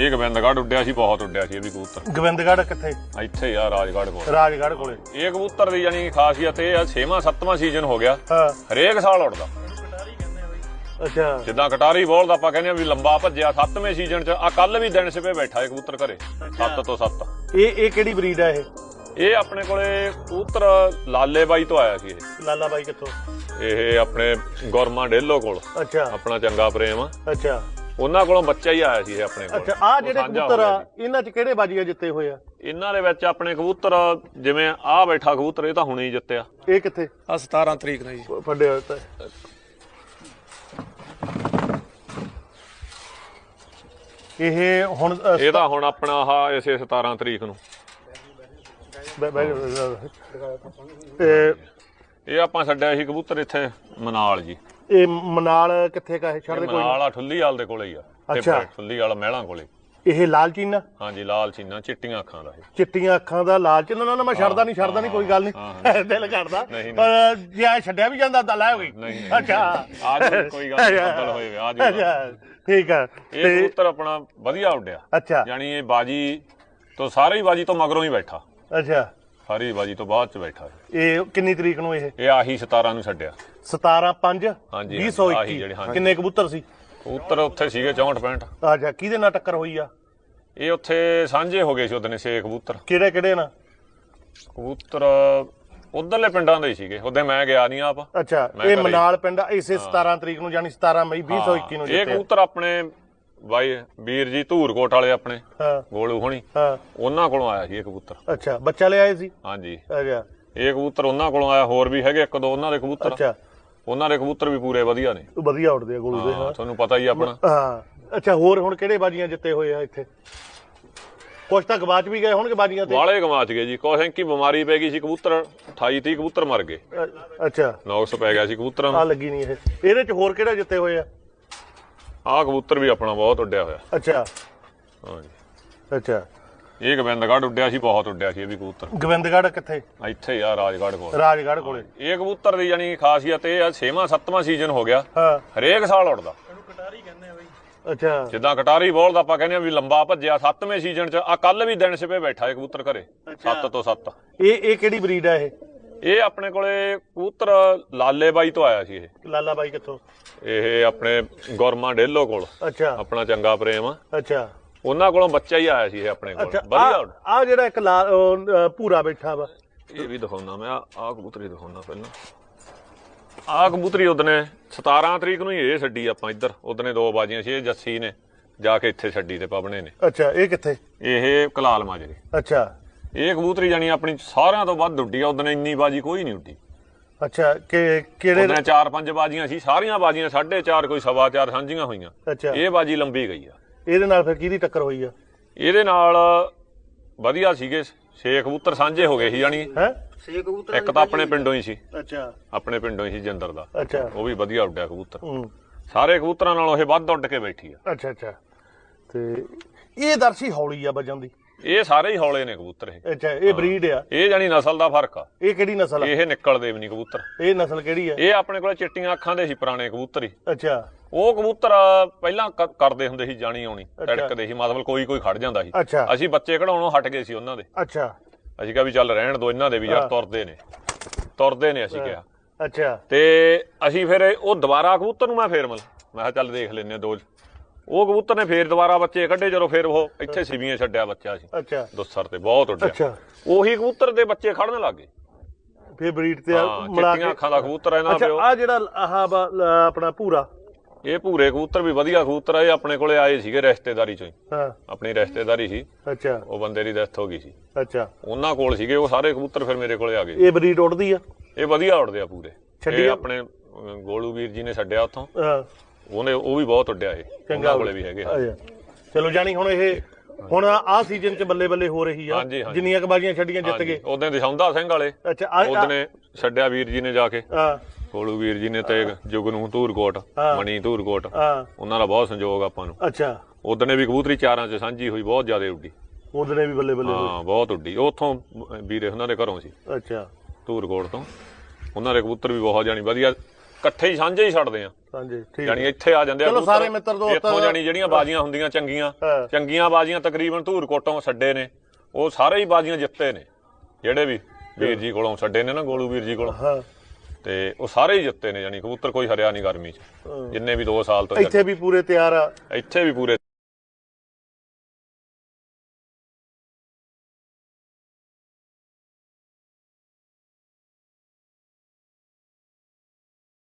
ਇਹ ਗੋਬਿੰਦਗੜ੍ਹ ਉੱਡਿਆ ਸੀ ਬਹੁਤ ਉੱਡਿਆ ਸੀ ਇਹ ਵੀ ਕਬੂਤਰ। ਗੋਬਿੰਦਗੜ੍ਹ ਕਿੱਥੇ? ਇੱਥੇ ਆ ਰਾਜਗੜ੍ਹ ਕੋਲ। ਰਾਜਗੜ੍ਹ ਕੋਲੇ। ਇਹ ਕਬੂਤਰ ਦੀ ਜਾਨੀ ਖਾਸੀਅਤ ਇਹ ਆ 6ਵਾਂ 7ਵਾਂ ਸੀਜ਼ਨ ਹੋ ਗਿਆ। ਹਾਂ। ਹਰੇਕ ਸਾਲ ਉੱਡਦਾ। ਅੱਛਾ। ਜਿੱਦਾਂ ਕਟਾਰੀ ਬੋਲਦਾ ਆਪਾਂ ਕਹਿੰਦੇ ਆ ਵੀ ਲੰਬਾ ਭੱਜਿਆ 7ਵੇਂ ਸੀਜ਼ਨ 'ਚ ਆ ਕੱਲ ਵੀ ਦਿਨ ਸਿਪੇ ਬੈਠਾ ਇਹ ਕਬੂਤਰ ਘਰੇ 7 ਤੋਂ 7 ਇਹ ਇਹ ਕਿਹੜੀ ਬਰੀਡ ਆ ਇਹ? ਇਹ ਆਪਣੇ ਕੋਲੇ ਕਬੂਤਰ ਲਾਲੇ ਬਾਈ ਤੋਂ ਆਇਆ ਸੀ ਇਹ। ਲਾਲਾ ਬਾਈ ਕਿੱਥੋਂ? ਇਹ ਆਪਣੇ ਗੁਰਮਾ ਡੇਲੋ ਕੋਲ। ਅੱਛਾ। ਆਪਣਾ ਚੰਗਾ ਪ੍ਰੇਮ ਆ। ਅੱਛਾ। ਉਹਨਾਂ ਕੋਲੋਂ ਬੱਚਾ ਹੀ ਆਇਆ ਸੀ ਇਹ ਆਪਣੇ ਕੋਲ। ਅੱਛਾ ਆ ਜਿਹੜੇ ਕਬੂਤਰ ਆ ਇਹਨਾਂ 'ਚ ਕਿਹੜੇ ਬਾਜੀਆਂ ਜਿੱਤੇ ਹੋਏ ਆ। ਇਹਨਾਂ ਦੇ ਵਿੱਚ ਆਪਣੇ ਕਬੂਤਰ ਜਿਵੇਂ ਆ ਬੈਠਾ ਕਬੂਤਰ ਇਹ ਤਾਂ ਹੁਣੇ ਹੀ ਜਿੱਤਿਆ। ਇਹ ਕਿੱਥੇ? ਆ 17 ਤਰੀਕ ਨੂੰ ਜੀ। ਫੱਡੇ ਹੋਏ ਤਾਂ। ਇਹ ਹੁਣ ਅ, ਇਹ ਤਾਂ ਹੁਣ ਆਪਣਾ ਆਹ ਇਸੇ 17 ਤਰੀਕ ਨੂੰ। ਬੈ- ਬੈ- ਇਹ ਇਹ ਆਪਾਂ ਛੱਡਿਆ ਸੀ ਕਬੂਤਰ ਇੱਥੇ ਮਨਾਲ ਜੀ। ਇਹ ਮਨਾਲ ਕਿੱਥੇ ਕਾ ਹੈ ਛੱਡ ਦੇ ਕੋਈ ਮਨਾਲ ਆ ਠੁੱਲੀ ਵਾਲ ਦੇ ਕੋਲੇ ਹੀ ਆ। ਅੱਛਾ। ਤੇ ਠੁੱਲੀ ਵਾਲਾ ਮਹਿਲਾਂ ਕੋਲੇ। ਇਹ ਲਾਲ ਚੀਨਾ ਹਾਂਜੀ ਲਾਲ ਚੀਨਾ ਚਿੱਟੀਆਂ ਅੱਖਾਂ ਦਾ ਇਹ। ਚਿੱਟੀਆਂ ਅੱਖਾਂ ਦਾ ਲਾਲ ਚੀਨਾ। ਨਾ ਮੈਂ ਛੱਡਦਾ ਨਹੀਂ ਛੱਡਦਾ ਨਹੀਂ ਕੋਈ ਗੱਲ ਨਹੀਂ ਦਿਲ ਕਰਦਾ। ਪਰ ਜੇ ਐਂ ਛੱਡਿਆ ਵੀ ਜਾਂਦਾ ਤਾਂ ਲੈ ਨਹੀਂ, ਨਹੀਂ। ਅੱਛਾ। ਆ ਜਾਓ, ਕੋਈ ਗੱਲ ਨਹੀਂ, ਬੱਦਲ ਹੋਏ ਆ। ਅੱਛਾ ਠੀਕ ਆ। ਇਹ ਕਬੂਤਰ ਆਪਣਾ ਵਧੀਆ ਉੱਡਿਆ। ਅੱਛਾ। ਯਾਨੀ ਇਹ ਬਾਜੀ ਤੋਂ ਸਾਰੇ ਹੀ ਬਾਜੀ ਤੋਂ ਮਗਰੋਂ ਹੀ ਬੈਠਾ। ਅੱਛਾ। ਸਾਰੀ ਬਾਜੀ ਤੋਂ ਬਾਅਦ ਚ ਬੈਠਾ ਇਹ। ਕਿੰਨੀ ਤਰੀਕ ਨੂੰ ਇਹ? ਇਹ ਆਹੀ 17 ਨੂੰ ਛੱਡਿਆ। 17 5 ਹਾਂਜੀ, 2021 ਆਹੀ ਜਿਹੜੇ, ਹਾਂਜੀ। ਕਿੰਨੇ ਕਬੂਤਰ ਸੀ? ਕਬੂਤਰ ਉੱਥੇ ਸੀਗੇ 64 65 ਅੱਛਾ ਕਿਹਦੇ ਨਾਲ ਟੱਕਰ ਹੋਈ ਆ? ਇਹ ਉੱਥੇ ਸਾਂਝੇ ਹੋ ਗਏ ਸੀ ਉਹਦਨੇ ਛੇ ਕਬੂਤਰ। ਕਿਹੜੇ ਕਿਹੜੇ ਨਾਲ? ਕਬੂਤਰ ਉਧਰਲੇ ਪਿੰਡਾਂ ਦੇ ਹੀ ਸੀਗੇ। ਉਹਦੇ ਮੈਂ ਗਿਆ ਨਹੀਂ ਆਪ। ਅੱਛਾ ਮੈਂ ਇਹ ਘਰੇ- ਮਨਾਲ ਪਿੰਡ ਇਸੇ 17 ਤਰੀਕ ਨੂੰ ਯਾਨੀ 17 ਮਈ 2021 ਨੂੰ ਇਹ ਜਿੱਤੇ ਕਬੂਤਰ ਆਪਣੇ ਬਾਈ ਵੀਰ ਜੀ ਧੂਰਕੋਟ ਵਾਲੇ ਆਪਣੇ ਹਾਂ। ਗੋਲੂ ਹੋਣੀ ਹਾਂ। ਉਹਨਾਂ ਕੋਲੋਂ ਆਇਆ ਸੀ ਇਹ ਕਬੂਤਰ। ਅੱਛਾ ਬੱਚਾ ਲੈ ਆਏ ਸੀ? ਹਾਂਜੀ। ਅੱਛਾ। ਇਹ ਕਬੂਤਰ ਉਹਨਾਂ ਕੋਲੋਂ ਆਇਆ ਹੋਰ ਵੀ ਹੈਗੇ ਇੱਕ ਦੋ ਉਹਨਾਂ ਦੇ ਕਬੂਤਰ। ਅੱਛਾ। ਉਹਨਾਂ ਦੇ ਕਬੂਤਰ ਵੀ ਪੂਰੇ ਵਧੀਆ ਨੇ। ਵਧੀਆ ਉੱਡਦੇ ਆ ਗੋਲੂ ਦੇ ਹਾਂ ਤੁਹਾਨੂੰ ਪਤਾ ਹੀ ਆ ਆਪਣਾ। ਹਾਂ। ਅੱਛਾ ਹੋਰ ਹੁਣ ਕਿਹੜੇ ਬਾਜੀਆਂ ਜਿੱਤੇ ਹੋਏ ਆ ਇੱਥੇ? ਕੁਛ ਤਾਂ ਗਵਾਚ ਵੀ ਗਏ ਹੋਣਗੇ ਬਾਜੀਆਂ ਤੇ? ਵਾਲੇ ਗਵਾਚ ਗਏ ਜੀ। ਕੁਛ ਕਿ ਬਿਮਾਰੀ ਪੈ ਗਈ ਸੀ ਕਬੂਤਰ 28 30 ਕਬੂਤਰ ਮਰ ਗਏ। ਅੱਛਾ। ਨੌਕਸ ਪੈ ਗਿਆ ਸੀ ਕਬੂਤਰਾਂ ਆ ਨੂੰ ਲੱਗੀ ਨਹੀਂ ਇਹ। ਇਹਦੇ ਚ ਹੋਰ ਕਿਹੜਾ ਜਿੱਤੇ ਹੋਏ ਆ? ਆਹ ਕਬੂਤਰ ਵੀ ਆਪਣਾ ਬਹੁਤ ਉੱਡਿਆ ਹੋਇਆ। ਅੱਛਾ। ਹਾਂਜੀ। ਅੱਛਾ। ਇਹ ਗੋਬਿੰਦਗੜ੍ਹ ਉੱਡਿਆ ਸੀ ਬਹੁਤ ਉੱਡਿਆ ਸੀ ਇਹ ਵੀ ਕਬੂਤਰ। ਗੋਬਿੰਦਗੜ੍ਹ ਕਿੱਥੇ? ਇੱਥੇ ਆ ਰਾਜਗੜ੍ਹ ਕੋਲ। ਰਾਜਗੜ੍ਹ ਕੋਲੇ। ਇਹ ਕਬੂਤਰ ਦੀ ਜਾਨੀ ਖਾਸੀਅਤ ਇਹ ਆ 6ਵਾਂ 7ਵਾਂ ਸੀਜ਼ਨ ਹੋ ਗਿਆ। ਹਾਂ। ਹਰੇਕ ਸਾਲ ਉੱਡਦਾ। ਅੱਛਾ। ਜਿੱਦਾਂ ਕਟਾਰੀ ਬੋਲਦਾ ਆਪਾਂ ਕਹਿੰਦੇ ਆ ਵੀ ਲੰਬਾ ਭੱਜਿਆ 7ਵੇਂ ਸੀਜ਼ਨ 'ਚ ਆ ਕੱਲ ਵੀ ਦਿਨ ਸਿਪੇ ਬੈਠਾ ਇਹ ਕਬੂਤਰ ਘਰੇ। 7 ਤੋਂ 7 ਇਹ ਇਹ ਕਿਹੜੀ ਬਰੀਡ ਆ ਇਹ? ਇਹ ਆਪਣੇ ਕੋਲੇ ਕਬੂਤਰ ਲਾਲੇ ਬਾਈ ਤੋਂ ਆਇਆ ਸੀ ਇਹ। ਲਾਲਾ ਬਾਈ ਕਿੱਥੋਂ? ਇਹ ਆਪਣੇ ਗੁਰਮਾ ਡੇਲੋ ਕੋਲ। ਅੱਛਾ। ਆਪਣਾ ਚੰਗਾ ਪ੍ਰੇਮ ਆ। ਅੱਛਾ। ਉਹਨਾਂ ਕੋਲੋਂ ਬੱਚਾ ਹੀ ਆਇਆ ਸੀ ਇਹ ਆਪਣੇ ਕੋਲ। ਅੱਛਾ ਵਧੀਆ ਆ ਜਿਹੜਾ ਇੱਕ ਲਾਲ ਉਹ, ਅ, ਭੂਰਾ ਬੈਠਾ ਵਾ। ਇਹ ਵੀ ਦਿਖਾਉਣਾ ਮੈਂ ਆ ਕਬੂਤਰੀ ਦਿਖਾਉਣਾ ਪਹਿਲਾਂ। ਆ ਕਬੂਤਰੀ ਉਹਦਨੇ 17 ਤਰੀਕ ਨੂੰ ਹੀ ਇਹ ਛੱਡੀ ਆਪਾਂ ਇੱਧਰ। ਉਹਦਨੇ ਦੋ ਬਾਜੀਆਂ ਸੀ ਇਹ ਜੱਸੀ ਨੇ। ਜਾ ਕੇ ਇੱਥੇ ਛੱਡੀ ਤੇ ਪਬਣੇ ਨੇ। ਅੱਛਾ ਇਹ ਕਿੱਥੇ? ਇਹ ਕਲਾਲ ਮਾਜਰੇ। ਅੱਛਾ। ਇਹ ਕਬੂਤਰੀ ਜਾਨੀ ਆਪਣੀ ਸਾਰਿਆਂ ਤੋਂ ਵੱਧ ਉੱਡੀ ਆ ਉਹਦਨੇ ਇੰਨੀ ਬਾਜੀ ਕੋਈ ਨਹੀਂ ਉੱਡੀ। ਅੱਛਾ ਕਿ ਕਿਹੜੇ ਉਹਦਨੇ ਚਾਰ ਪੰਜ ਬਾਜੀਆਂ ਸੀ ਸਾਰੀਆਂ ਬਾਜੀਆਂ 4.5 ਕੋਈ ਸਵਾ ਚਾਰ ਸਾਂਝੀਆਂ ਹੋਈਆਂ। ਅੱਛਾ। ਇਹ ਬਾਜੀ ਲੰਬੀ ਗਈ ਆ। ਇਹਦੇ ਨਾਲ ਫਿਰ ਕਿਹਦੀ ਟੱਕਰ ਹੋਈ ਆ? ਇਹਦੇ ਨਾਲ ਵਧੀਆ ਸੀਗੇ ਛੇ ਕਬੂਤਰ ਸਾਂਝੇ ਹੋ ਗਏ ਸੀ ਜਾਨੀ ਹੈ? ਇੱਕ ਤਾਂ ਆਪਣੇ ਪਿੰਡੋਂ ਹੀ ਸੀ। ਅੱਛਾ। ਆਪਣੇ ਪਿੰਡੋਂ ਹੀ ਸੀ ਜੰਦਰ ਦਾ। ਅੱਛਾ। ਉਹ ਵੀ ਵਧੀਆ ਉੱਡਿਆ ਕਬੂਤਰ। ਹੂੰ। ਸਾਰੇ ਕਬੂਤਰਾਂ ਨਾਲੋਂ ਇਹ ਵੱਧ ਉੱਡ ਕੇ ਬੈਠੀ ਆ। ਅੱਛਾ ਅੱਛਾ। ਤੇ ਇਹ ਦਰਸ਼ੀ ਹੌਲੀ ਆ ਵਜਨ ਦੀ। ਇਹ ਸਾਰੇ ਹੀ ਹੌਲੇ ਨੇ ਕਬੂਤਰ ਇਹ। ਅੱਛਾ ਇਹ ਬਰੀਡ ਆ। ਇਹ ਜਾਨੀ ਨਸਲ ਦਾ ਫ਼ਰਕ ਆ। ਇਹ ਕਿਹੜੀ ਨਸਲ ਆ? ਇਹ ਨਿਕਲਦੇ ਵੀ ਨਹੀਂ ਕਬੂਤਰ। ਇਹ ਨਸਲ ਕਿਹੜੀ ਆ? ਇਹ ਆਪਣੇ ਕੋਲ ਚਿੱਟੀਆਂ ਅੱਖਾਂ ਦੇ ਸੀ ਪੁਰਾਣੇ ਕਬੂਤਰ ਹੀ। ਅੱਛਾ। ਉਹ ਕਬੂਤਰ ਪਹਿਲਾਂ ਕਰਦੇ ਹੁੰਦੇ ਸੀ ਜਾਣੀ ਆਉਣੀ। ਟੜਕਦੇ ਸੀ ਮਤਲਬ ਕੋਈ ਕੋਈ ਖੜ ਜਾਂਦਾ ਸੀ। ਅਸੀਂ ਬੱਚੇ ਕਢਾਉਣੋਂ ਹਟ ਗਏ ਸੀ ਉਹਨਾਂ ਦੇ। ਅੱਛਾ। ਅਸੀਂ ਕਿਹਾ ਵੀ ਚੱਲ ਰਹਿਣ ਦੋ ਇਹਨਾਂ ਦੇ ਵੀ ਯਾਰ ਤੁਰਦੇ ਨੇ। ਤੁਰਦੇ ਨੇ ਅਸੀਂ ਕਿਹਾ। ਅੱਛਾ। ਤੇ ਅਸੀਂ ਫਿਰ ਉਹ ਦੁਬਾਰਾ ਕਬੂਤਰ ਨੂੰ ਮੈਂ ਫੇਰ ਮਲ। ਮੈਂ ਕਿਹਾ ਚੱਲ ਦੇਖ ਲੈਨੇ ਦੋ ਉਹ ਕਬੂਤਰ ਨੇ ਫੇਰ ਦੁਬਾਰਾ ਬੱਚੇ ਕੱਢੇ ਜਦੋਂ ਫਿਰ ਉਹ ਇੱਥੇ ਸਿਵੀਆਂ ਛੱਡਿਆ ਬੱਚਾ ਸੀ। ਅੱਛਾ। ਦੁੱਸਰ ਤੇ ਬਹੁਤ ਉੱਡਿਆ। ਅੱਛਾ। ਉਹੀ ਕਬੂਤਰ ਦੇ ਬੱਚੇ ਖੜਨ ਲੱਗੇ ਫਿਰ ਬਰੀਡ ਤੇ ਮਿਲਾ ਕੇ। ਅੱਖਾਂ ਦਾ ਕਬੂਤਰ ਹੈ ਨਾ ਅੱਛਾ ਪਿਓ। ਆ ਜਿਹੜਾ ਆਹ ਆਪਣਾ ਪੂਰਾ ਇਹ ਭੂਰੇ ਕਬੂਤਰ ਵੀ ਵਧੀਆ ਕਬੂਤਰ ਆ ਇਹ ਆਪਣੇ ਕੋਲੇ ਆਏ ਸੀਗੇ ਰਿਸ਼ਤੇਦਾਰੀ ਚੋਂ ਹੀ। ਆਪਣੀ ਰਿਸ਼ਤੇਦਾਰੀ ਸੀ। ਅੱਛਾ। ਉਹ ਬੰਦੇ ਦੀ ਡੈਥ ਹੋ ਗਈ ਸੀ। ਅੱਛਾ। ਉਹਨਾਂ ਕੋਲ ਸੀਗੇ ਉਹ ਸਾਰੇ ਕਬੂਤਰ ਫਿਰ ਮੇਰੇ ਕੋਲੇ ਆ ਗਏ। ਇਹ ਬਰੀਡ ਉੱਡਦੀ ਆ? ਇਹ ਵਧੀਆ ਉੱਡਦੇ ਆ ਪੂਰੇ। ਛੱਡੀ? ਆਪਣੇ ਗੋਲੂ ਵੀਰ ਜੀ ਨੇ ਛੱਡਿਆ ਉੱਥੋਂ। ਹਾਂ। ਉਹਨੇ ਉਹ ਵੀ ਬਹੁਤ ਉੱਡਿਆ ਇਹ ਉਹਨਾਂ ਕੋਲੇ ਵੀ ਹੈਗੇ ਆ। ਚਲੋ ਜਾਨੀ ਹੁਣ ਇਹ ਹੁਣ ਆਹ ਸੀਜ਼ਨ ਚ ਬੱਲੇ ਬੱਲੇ ਹੋ ਰਹੀ ਆ। ਜਿੰਨੀਆਂ ਕ ਬਾਜੀਆਂ ਛੱਡੀਆਂ ਜਿੱਤ ਗਏ। ਉਹਦੇ ਦਿਸ਼ਾਉਂਦਾ ਸਿੰਘ ਵਾਲੇ। ਅੱਛਾ ਆ- ਆ- ਉਹਦਨੇ ਛੱਡਿਆ ਵੀਰ ਜੀ ਨੇ ਜਾ ਕੇ। ਹਾਂ। ਗੋਲੂ ਵੀਰ ਜੀ ਨੇ ਤੇ ਜੁਗਨੂ ਧੂਰਕੋਟ। ਮਣੀ ਧੂਰਕੋਟ। ਉਹਨਾਂ ਦਾ ਬਹੁਤ ਸੰਯੋਗ ਆਪਾਂ ਨੂੰ। ਅੱਛਾ। ਉਹਦਨੇ ਵੀ ਕਬੂਤਰੀ ਚਾਰਾਂ ਚ ਸਾਂਝੀ ਹੋਈ ਬਹੁਤ ਜ਼ਿਆਦਾ ਉੱਡੀ। ਉਹਦੇ ਨੇ ਵੀ ਬੱਲੇ ਬੱਲੇ ਹਾਂ ਬਹੁਤ ਉੱਡੀ। ਉੱਥੋਂ ਵੀਰੇ ਉਹਨਾਂ ਦੇ ਘਰੋਂ ਸੀ। ਅੱਛਾ। ਧੂਰਕੋਟ ਤੋਂ। ਉਹਨਾਂ ਦੇ ਕਬੂਤਰ ਵੀ ਬਹੁਤ ਜਾਣੀ। ਵਧੀਆ ਇਕੱਠੇ ਹੀ ਸਾਂਝੇ ਹੀ ਛੱਡਦੇ ਆ। ਹਾਂਜੀ ਠੀਕ ਹੈ। ਇੱਥੇ ਆ ਜਾਂਦੇ ਆ ਚਲੋ। ਸਾਰੇ ਮਿੱਤਰ ਦੋਸਤ- ਇੱਥੋਂ ਜਾਨੀ ਜਿਹੜੀਆਂ ਬਾਜ਼ੀਆਂ ਹੁੰਦੀਆਂ ਚੰਗੀਆਂ। ਚੰਗੀਆਂ ਬਾਜ਼ੀਆਂ ਤਕਰੀਬਨ ਧੂਰ ਕੋਟੋਂ ਛੱਡੇ ਨੇ। ਉਹ ਸਾਰੇ ਹੀ ਬਾਜ਼ੀਆਂ ਜਿੱਤੇ ਨੇ। ਜਿਹੜੇ ਵੀ ਵੀਰ ਜੀ ਕੋਲੋਂ ਛੱਡੇ ਨੇ ਨਾ ਗੋਲੂ ਵੀਰ ਜੀ ਕੋਲੋਂ। ਹਾਂ। ਤੇ ਉਹ ਸਾਰੇ ਹੀ ਜਿੱਤੇ ਨੇ ਜਾਨੀ ਕਬੂਤਰ ਕੋਈ ਹਰਿਆ ਨਹੀਂ ਗਰਮੀ 'ਚ। ਜਿੰਨੇ ਵੀ 2 ਸਾਲ ਤੋਂ ਇੱਥੇ ਵੀ ਪੂਰੇ ਤਿਆਰ ਆ। ਇੱਥੇ ਵੀ ਪੂਰੇ